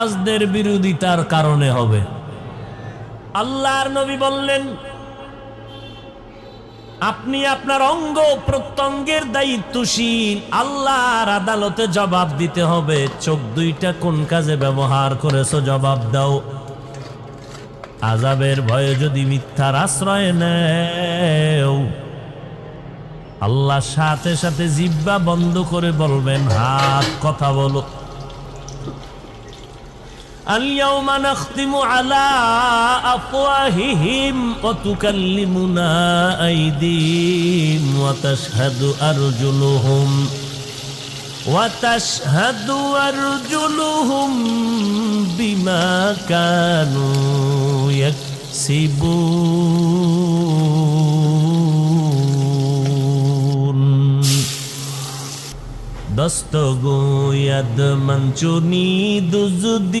নামাজদের বিরোধিতার কারণে হবে। আল্লাহর নবী বললেন, আপনি আপনার অঙ্গ প্রত্যঙ্গের দায়িত্বশীল, আল্লাহর আদালতে জবাব দিতে হবে। চোখ দুইটা কোন কাজে ব্যবহার করেছ জবাব দাও। আজাবের ভয়ে যদি মিথ্যার আশ্রয় নেও, আল্লাহ সাথে সাথে জিব্বা বন্ধ করে বলবেন, হাত কথা বলো। اليوم نختم على أفواههم وتكلمنا أيديهم وتشهد أرجلهم وتشهد أرجلهم بما كانوا يكسبون دستگو ید منچونی دزدی